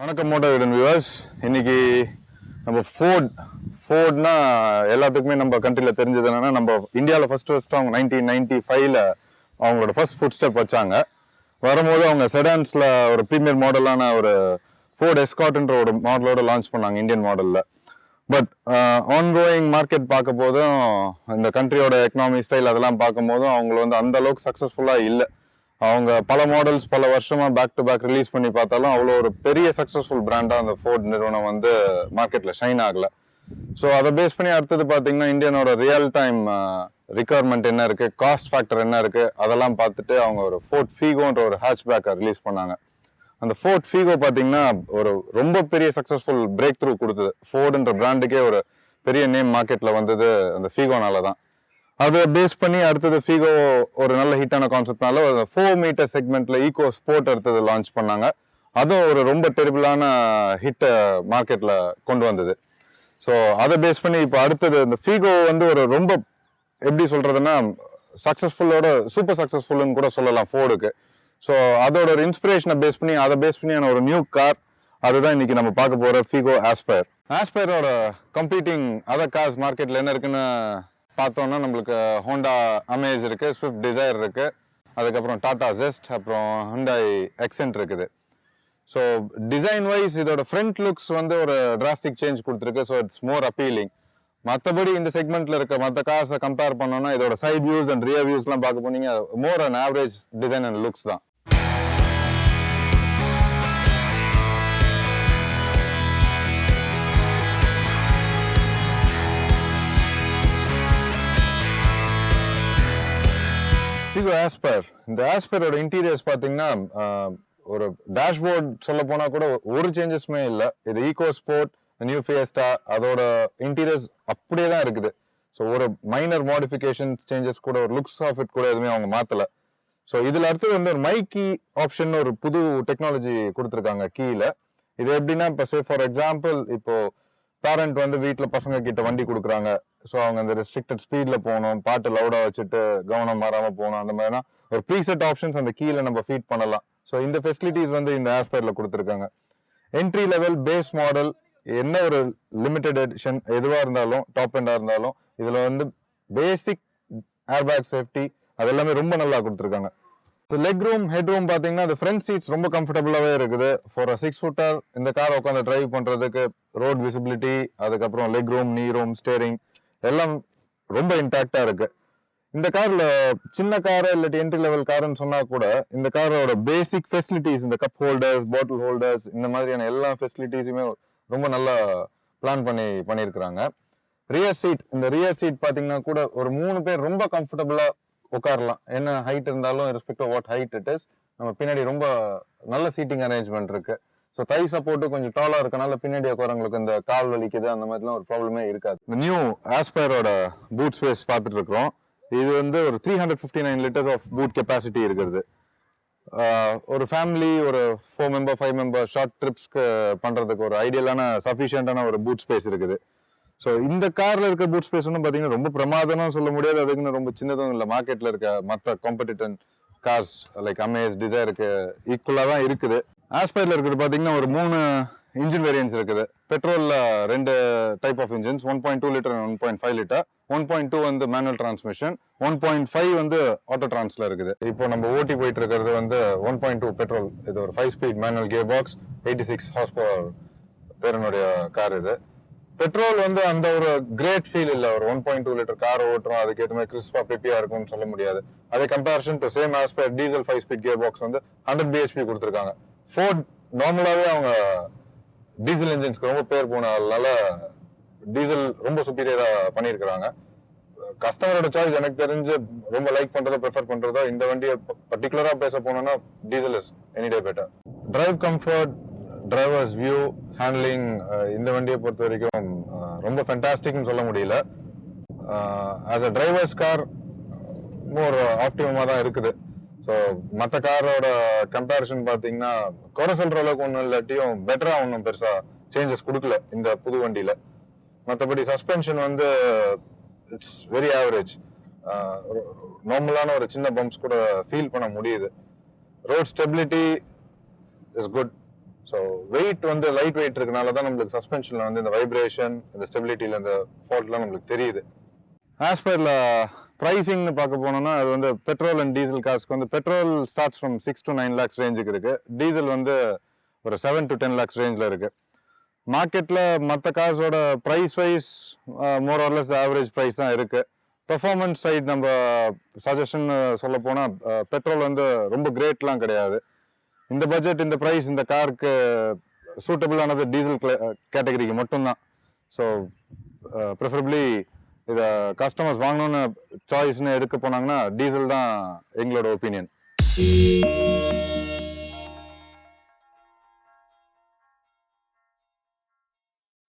வணக்கம் Moto Vikatan viewers இன்னைக்கு நம்ம ஃபோர்ட் ஃபோர்ட்னா எல்லாத்துக்குமே நம்ம கண்ட்ரியில் தெரிஞ்சது என்னன்னா நம்ம இந்தியாவில் ஃபர்ஸ்ட் ஃபர்ஸ்ட் அவங்க நைன்டீன் நைன்டி ஃபைவ்ல அவங்களோட ஃபர்ஸ்ட் ஃபுட் ஸ்டெப் வச்சாங்க. வரும்போது அவங்க செடான்ஸில் ஒரு ப்ரீமியர் மாடலான ஒரு ஃபோர்ட் எஸ்காட்ன்ற ஒரு மாடலோட லான்ச் பண்ணாங்க இந்தியன் மாடலில் பட் ஆன்கோயிங் மார்க்கெட் பார்க்க போதும் இந்த கண்ட்ரியோட எக்கனாமி ஸ்டைல் அதெல்லாம் பார்க்கும் போதும் அவங்க வந்து அந்த அளவுக்கு சக்ஸஸ்ஃபுல்லாக இல்லை. அவங்க பல மாடல்ஸ் பல வருஷமா பேக் டு பேக் ரிலீஸ் பண்ணி பார்த்தாலும் அவ்வளோ ஒரு பெரிய சக்ஸஸ்ஃபுல் பிராண்டாக அந்த ஃபோர்ட் நிறுவனம் வந்து மார்க்கெட்டில் ஷைன் ஆகலை. ஸோ அதை பேஸ் பண்ணி அடுத்தது பார்த்தீங்கன்னா இந்தியனோட ரியல் டைம் ரிக்குவயர்மெண்ட் என்ன இருக்குது காஸ்ட் ஃபேக்டர் என்ன இருக்குது அதெல்லாம் பார்த்துட்டு அவங்க ஒரு ஃபோர்ட் ஃபீகோன்ற ஒரு ஹேட்ச்பேக்கை ரிலீஸ் பண்ணாங்க. அந்த ஃபோர்ட் ஃபீகோ பார்த்தீங்கன்னா ஒரு ரொம்ப பெரிய சக்ஸஸ்ஃபுல் பிரேக் த்ரூ கொடுத்தது ஃபோர்டுன்ற பிராண்டுக்கே ஒரு பெரிய நேம் மார்க்கெட்டில் வந்தது அந்த ஃபீகோனால தான் அதை பேஸ் பண்ணி அடுத்தது ஃபீகோ ஒரு நல்ல ஹிட்டான கான்செப்ட்னால ஒரு ஃபோர் மீட்டர் செக்மெண்ட்ல ஈகோ ஸ்போர்ட் அடுத்தது லான்ச் பண்ணாங்க. அதுவும் ஒரு ரொம்ப டெரிபிளான ஹிட்டை மார்க்கெட்ல கொண்டு வந்தது. ஸோ அதை பேஸ் பண்ணி இப்போ அடுத்தது இந்த ஃபீகோ வந்து ஒரு ரொம்ப எப்படி சொல்றதுன்னா சக்ஸஸ்ஃபுல்லோட சூப்பர் சக்ஸஸ்ஃபுல்லுன்னு கூட சொல்லலாம் ஃபோர்டுக்கு ஸோ அதோட ஒரு இன்ஸ்பிரேஷனை பேஸ் பண்ணி அதை பேஸ் பண்ணியான ஒரு நியூ கார் அதுதான் இன்னைக்கு நம்ம பார்க்க போற ஃபீகோ ஆஸ்பயர் ஆஸ்பயரோட கம்ப்ளீட்டிங் அதர் கார்ஸ் மார்க்கெட்ல என்ன இருக்குன்னு பார்த்தோன்னா நம்மளுக்கு ஹோண்டா அமேஸ் இருக்கு ஸ்விஃப்ட் டிசைர் இருக்கு. அதுக்கப்புறம் டாடா ஜெஸ்ட் அப்புறம் ஹுண்டாய் எக்ஸென்ட் இருக்குது. ஸோ டிசைன் வைஸ் இதோட ஃப்ரண்ட் லுக்ஸ் வந்து ஒரு டிராஸ்டிக் சேஞ்ச் கொடுத்துருக்கு. ஸோ இட்ஸ் மோர் அப்பீலிங் மற்றபடி இந்த செக்மெண்ட்ல இருக்க மற்ற காசை கம்பேர் பண்ணோம்னா இதோட சைட் வியூஸ் அண்ட் ரியர் வியூஸ்லாம் பார்க்க போனீங்க more and average design and looks தான். இது ஆஸ்பர் இந்த ஆஸ்பரோட இன்டீரியர்ஸ் பார்த்தீங்கன்னா ஒரு டேஷ்போர்ட் சொல்ல போனா கூட ஒரு சேஞ்சஸுமே இல்லை. இது ஈகோ ஸ்போர்ட் நியூ ஃபியஸ்டா அதோட இன்டீரியர்ஸ் அப்படியே தான் இருக்குது. ஸோ ஒரு மைனர் மாடிஃபிகேஷன் சேஞ்சஸ் கூட ஒரு லுக்ஸ் ஆஃப் இட் கூட எதுவுமே அவங்க மாத்தல. ஸோ இதுல அடுத்தது வந்து ஒரு மைக்கி ஆப்ஷன் ஒரு புது டெக்னாலஜி கொடுத்துருக்காங்க கீழே. இது எப்படின்னா இப்போ சே ஃபார் எக்ஸாம்பிள் இப்போ பேரண்ட் வந்து வீட்டில் பசங்க கிட்ட வண்டி கொடுக்குறாங்க. ஸோ அவங்க அந்த ரெஸ்ட்ரிக்டட் ஸ்பீடில் போகணும் பாட்டு லவுடாக வச்சுட்டு கவனம் மாறாமல் போகணும் அந்த மாதிரினா ஒரு ப்ரீசெட் ஆப்ஷன்ஸ் அந்த கீழே நம்ம ஃபீட் பண்ணலாம். ஸோ இந்த ஃபெசிலிட்டிஸ் வந்து இந்த ஆஸ்பயர்ல கொடுத்துருக்காங்க. என்ட்ரி லெவல் பேஸ் மாடல் என்ன ஒரு லிமிடெட் எடிஷன் எதுவாக இருந்தாலும் டாப் எண்டாக இருந்தாலும் இதில் வந்து பேசிக் ஏர்பேக் சேஃப்டி அது எல்லாமே ரொம்ப நல்லா கொடுத்துருக்காங்க. So leg room head room பார்த்தீங்கன்னா அந்த ஃப்ரண்ட் சீட்ஸ் ரொம்ப கம்ஃபர்டபுளாகவே இருக்குது. ஃபார் சிக்ஸ் ஃபுட்டர் இந்த கார் உட்காந்து டிரைவ் பண்ணுறதுக்கு ரோட் விசிபிலிட்டி அதுக்கப்புறம் leg room knee room steering எல்லாம் ரொம்ப இன்டாக்டா இருக்கு. இந்த காரில் சின்ன கார் இல்லாட்டி என்ட்ரி லெவல் காருன்னு சொன்னா கூட இந்த காரோட பேசிக் ஃபெசிலிட்டிஸ் இந்த கப் ஹோல்டர்ஸ் பாட்டில் ஹோல்டர்ஸ் இந்த மாதிரியான எல்லா ஃபெசிலிட்டிஸுமே ரொம்ப நல்லா பிளான் பண்ணி பண்ணியிருக்கிறாங்க ரியர் சீட் இந்த ரியர் சீட் பார்த்தீங்கன்னா கூட ஒரு மூணு பேர் ரொம்ப கம்ஃபர்டபுளா உட்காரலாம். என்ன ஹைட் இருந்தாலும் respect what height it is நம்ம பின்னாடி ரொம்ப நல்ல சீட்டிங் அரேஞ்ச்மெண்ட் இருக்குது ஸோ தை சப்போர்ட்டு கொஞ்சம் டாலாக இருக்கனால பின்னாடி உட்காரவங்களுக்கு இந்த கால் வலிக்குது அந்த மாதிரிலாம் ஒரு ப்ராப்ளமே இருக்காது. இந்த நியூ ஆஸ்பயரோட பூட் ஸ்பேஸ் பார்த்துட்டு இருக்கிறோம் இது வந்து ஒரு three hundred fifty nine litres of boot capacity இருக்கிறது ஒரு ஃபேமிலி ஒரு four member five member short ட்ரிப்ஸ்க்கு பண்ணுறதுக்கு ஒரு ஐடியலான சஃபிஷியண்டான ஒரு பூட் ஸ்பேஸ் இருக்குது. ஸோ இந்த காரில் இருக்க பூட் ஸ்பேஸ் ஒன்றும் பார்த்தீங்கன்னா ரொம்ப பிரமாதம்னு சொல்ல முடியாது. அதுக்குன்னு ரொம்ப சின்னதும் இல்லை. மார்க்கெட்டில் இருக்க மற்ற காம்படிட்டன் கார்ஸ் லைக் அமேஸ் டிசைருக்கு ஈக்குவலாக தான் இருக்குது. ஆஸ்பைரில் இருக்குது பார்த்தீங்கன்னா ஒரு மூணு இன்ஜின் வேரியன்ஸ் இருக்குது. பெட்ரோல்ல ரெண்டு type of engines one point two litre one point five litre one point two வந்து manual transmission one point five வந்து ஆட்டோ டிரான்ஸில் இருக்குது. இப்போ நம்ம ஓட்டி போயிட்டு இருக்கிறது வந்து ஒன் பாயிண்ட் டூ பெட்ரோல் இது ஒரு five speed manual gear box eighty six horse power பேரனுடைய car இது. பெட்ரோல் வந்து அந்த ஒரு கிரேட் ஃபீல் இல்ல. ஒரு one point two litre car ஓட்டுறோம் அதுக்கு ஏற்ற மாதிரி கிறிஸ்பா பெப்பியா இருக்கும்னு சொல்ல முடியாது. அதே comparison to same aspect diesel five speed gear box வந்து ஹண்ட்ரட் பிஹெச்பி கொடுத்துருக்காங்க. ஃபோர்ட் நார்மலாகவே அவங்க டீசல் இன்ஜின்ஸ்க்கு ரொம்ப பேர் போனதுனால டீசல் ரொம்ப சுப்பீரியராக பண்ணியிருக்கிறாங்க. கஸ்டமரோட சாய்ஸ் எனக்கு தெரிஞ்சு ரொம்ப லைக் பண்ணுறதோ ப்ரிஃபர் பண்ணுறதோ இந்த வண்டியை பர்டிகுலராக பேச போனோன்னா diesel is any day better drive comfort driver's view handling இந்த வண்டியை பொறுத்த வரைக்கும் ரொம்ப ஃபென்டாஸ்டிக்னு சொல்ல முடியல. As a driver's car more ஆப்டிமமாக தான் இருக்குது. ஸோ மற்ற காரோட கம்பேரிசன் பார்த்தீங்கன்னா குறை சொல்கிற அளவுக்கு ஒன்றும் இல்லாட்டியும் பெட்டராக ஒன்றும் பெருசாக சேஞ்சஸ் கொடுக்கல இந்த புது வண்டியில். மற்றபடி சஸ்பென்ஷன் வந்து இட்ஸ் வெரி ஆவரேஜ் நார்மலான ஒரு சின்ன பம்ப்ஸ் கூட ஃபீல் பண்ண முடியுது. Road stability is good so weight வந்து லைட் வெயிட் இருக்கனால தான் நம்மளுக்கு சஸ்பென்ஷனில் வந்து இந்த வைப்ரேஷன் இந்த ஸ்டெபிலிட்டியில் இந்த ஃபால்ட்லாம் நம்மளுக்கு தெரியுது. ஆஸ்பரில் ப்ரைஸிங்னு பார்க்க போனோம்னா அது வந்து பெட்ரோல் அண்ட் டீசல் காஸ்க்கு வந்து petrol starts from six to nine lakhs ரேஞ்சுக்கு இருக்கு. டீசல் வந்து ஒரு செவன் டு டென் லேக்ஸ் ரேஞ்சில் இருக்கு. மார்க்கெட்டில் மற்ற கார்ஸோட price wise more or less average தான் இருக்கு. பெர்ஃபார்மன்ஸ் சைட் நம்ம சஜஷன் சொல்ல போனால் பெட்ரோல் வந்து ரொம்ப கிரேட்லாம் கிடையாது. இந்த பட்ஜெட் இந்த ப்ரைஸ் இந்த காருக்கு சூட்டபிளானது டீசல் கேட்டகரிக்கு மட்டும்தான். ஸோ ப்ரிஃபரபிளி இதை கஸ்டமர்ஸ் வாங்கணும்னு சாய்ஸ்னு எடுக்க போனாங்கன்னா டீசல் தான் எங்களோட ஒப்பீனியன்